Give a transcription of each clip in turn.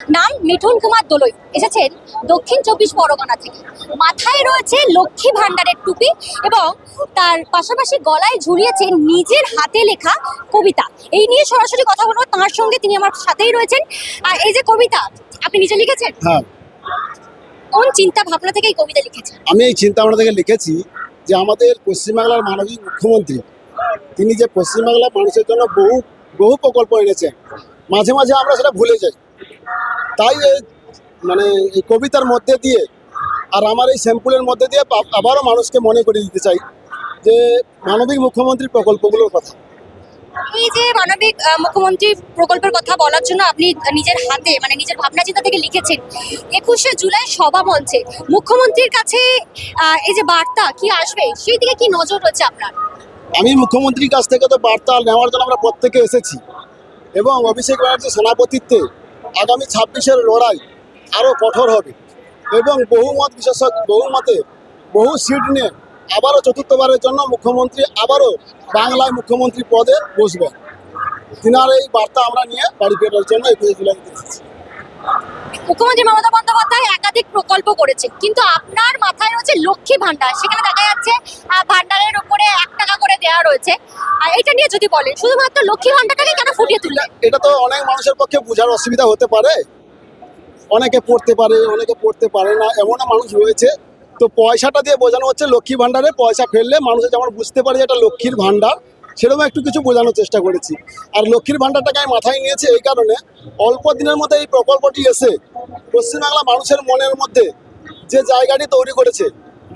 নাম মিঠুন কুমার দোলই। এসেছেন দক্ষিণ চব্বিশ পরগনা থেকে। মাথায় রয়েছে লক্ষ্মী ভান্ডারের টুপি এবং তার পাশাপাশি গলায় ঝুলিয়েছেন নিজের হাতে লেখা কবিতা। এই নিয়ে সরাসরি কথা বলব। তার সঙ্গে তিনি আমার সাথেই রয়েছেন। আর এই যে কবিতা আপনি নিজে লিখেছেন? হ্যাঁ। কোন চিন্তা ভাবনা থেকে এই কবিতা লিখেছেন? আমি এই চিন্তা ভাবনা থেকে লিখেছি যে আমাদের পশ্চিমবাংলার মাননীয় মুখ্যমন্ত্রী তিনি যে পশ্চিমবাংলার মানুষের জন্য বহু বহু প্রকল্প এনেছেন। মাঝে মাঝে আমরা সেটা ভুলে যাই। তাই এই মানে এই কবিতার মধ্যে দিয়ে আর আমার এই স্যাম্পুলের মধ্যে দিয়ে আবারও মানুষকে মনে করে দিতে চাই যে মানবিক মুখ্যমন্ত্রী প্রকল্পগুলোর কথা। এই যে মানবিক মুখ্যমন্ত্রী প্রকল্পের কথা বলার জন্য আপনি নিজের হাতে মানে নিজের ভাবনা চিন্তা থেকে লিখেছেন। একুশে জুলাই সভা মঞ্চে মুখ্যমন্ত্রীর কাছে এই যে বার্তা কি আসবে? সেই দিকে কি নজর রয়েছে আপনার? আমি মুখ্যমন্ত্রীর কাছ থেকে তো বার্তা নেওয়ার জন্য আমরা প্রত্যেকে এসেছি। এবং অভিষেক ব্যানার্জির সভাপতিত্বে আগামী ছাব্বিশের লড়াই আরও কঠোর হবে। এবং বহুমত বিশেষজ্ঞ, বহুমতে বহু সিট নিয়ে আবারও চতুর্থবারের জন্য মুখ্যমন্ত্রী আবারও বাংলায় মুখ্যমন্ত্রী পদে বসবেন। তিনার এই বার্তা আমরা নিয়ে বাড়ি ফেরার জন্য একুশে এসেছি মুখ্যমন্ত্রী মমতা বন্দ্যোপাধ্যায় একাধিক প্রকল্প করেছে কিন্তু আপনার মাথায় রয়েছে লক্ষ্মী ভান্ডার সেখানে দেখা যাচ্ছে ভান্ডারের উপরে এক টাকা করে দেওয়া রয়েছে। এটা নিয়ে যদি বলেন, শুধুমাত্র লক্ষ্মী ভান্ডারটাকে কেন ফুটিয়ে তুললেন? এটা তো অনেক মানুষের পক্ষে বোঝার অসুবিধা হতে পারে। অনেকে পড়তে পারে, অনেকে পড়তে পারে না, এমনও মানুষ রয়েছে। তো পয়সাটা দিয়ে বোঝানো হচ্ছে লক্ষ্মী ভান্ডারে পয়সা ফেললে মানুষের যেমন বুঝতে পারে যে এটা লক্ষ্মীর ভাণ্ডার সেরকম একটু কিছু বোঝানোর চেষ্টা করেছি। আর লক্ষ্মীর ভাণ্ডারটাকে আমি মাথায় নিয়েছি এই কারণে অল্প দিনের মধ্যে এই প্রকল্পটি এসে পশ্চিমবাংলা মানুষের মনের মধ্যে যে জায়গাটি তৈরি করেছে,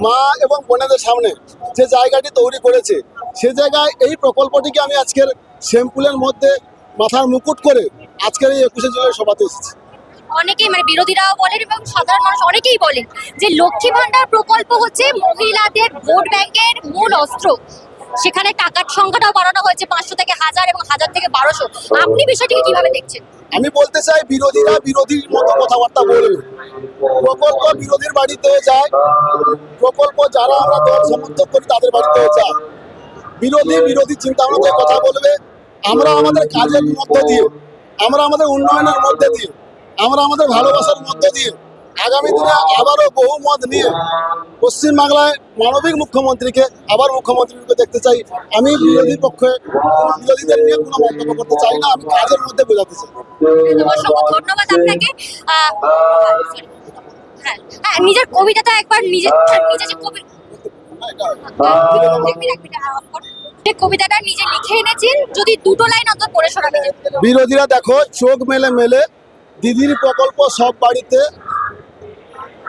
মা এবং বোনেদের সামনে যে জায়গাটি তৈরি করেছে, সে জায়গায় এই প্রকল্পটিকে আমি আজকের শ্যাম্পুলের মধ্যে মাথার মুকুট করে আজকের এই একুশে জুলাই সভাতে এসেছি। অনেকেই মানে বিরোধীরাও বলেন এবং সাধারণ মানুষ অনেকেই বলেন যে লক্ষ্মী ভান্ডার প্রকল্প হচ্ছে মহিলাদের ভোট ব্যাংকের মূল অস্ত্র। সেখানে টাকার সংখ্যাটাও বাড়ানো হয়েছে পাঁচশো থেকে হাজার এবং হাজার থেকে বারোশো। আপনি বিষয়টিকে কীভাবে দেখছেন? আমি বলতে চাই, বিরোধীরা বিরোধীর মতো কথাবার্তা বলবে। প্রকল্প বিরোধীর বাড়িতে যায়। প্রকল্প যারা আমরা দল সমর্থন করি, তাদের বাড়িতে যায়। বিরোধী বিরোধী চিন্তা ভাবনা কথা বলবে। আমরা আমাদের কাজের মধ্য দিয়ে, আমরা আমাদের উন্নয়নের মধ্যে দিয়ে, আমরা আমাদের ভালোবাসার মধ্য দিয়ে আগামী দিনে আবারও বহু মত নিয়ে পশ্চিমবাংলায় মানবিক মুখ্যমন্ত্রীকে আবার মুখ্যমন্ত্রীকে দেখতে চাই। আমি বিরোধী পক্ষে বিরোধীদের নিয়ে কোনো মন্তব্য করতে চাই না আমি কাজের মধ্যে বোঝাতে চাই। ধন্যবাদ আপনাকে হ্যাঁ হ্যাঁ, নিজের কবিতাটা একবার নিজে নিজে যে কবি কবিতাটা নিজে লিখে এনেছেন যদি দুটো লাইন অন্তত পড়ে শোনাবেন বিরোধীরা দেখো চোখ মেলে মেলে দিদির প্রকল্প সব বাড়িতে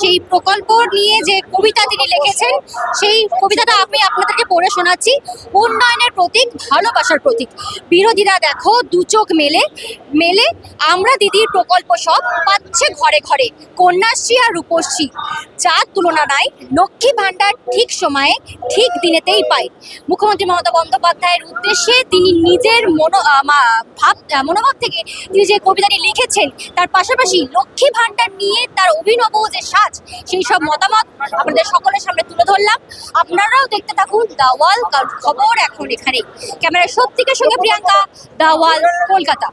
সেই প্রকল্প নিয়ে যে কবিতা তিনি লিখেছেন, সেই কবিতাটা আমি আপনাদেরকে পড়ে শোনাচ্ছি। উন্নয়নের প্রতীক, ভালোবাসার প্রতীক। বিরোধীরা দেখো, দু চোখ মেলে মেলে, আমরা দিদির প্রকল্প সব পাচ্ছে ঘরে ঘরে। কন্যাশ্রী আর রূপশ্রী, যার তুলনা নাই, লক্ষ্মী ভাণ্ডার ঠিক সময়ে, ঠিক দিনেতেই পাই মুখ্যমন্ত্রী মমতা বন্দ্যোপাধ্যায়ের উদ্দেশ্যে তিনি নিজের মনো ভাব, মনোভাব থেকে তিনি যে কবিতাটি লিখেছেন, তার পাশাপাশি লক্ষ্মী ভাণ্ডার নিয়ে তার অভিনব যে সাজ, সেই সব মতামত আপনাদের সকলের সামনে তুলে ধরলাম। আপনারাও দেখতে থাকুন দাওয়াল খবর এখন এখানে ক্যামেরা সত্যিকের সঙ্গে প্রিয়াঙ্কা দাওয়াল কলকাতা।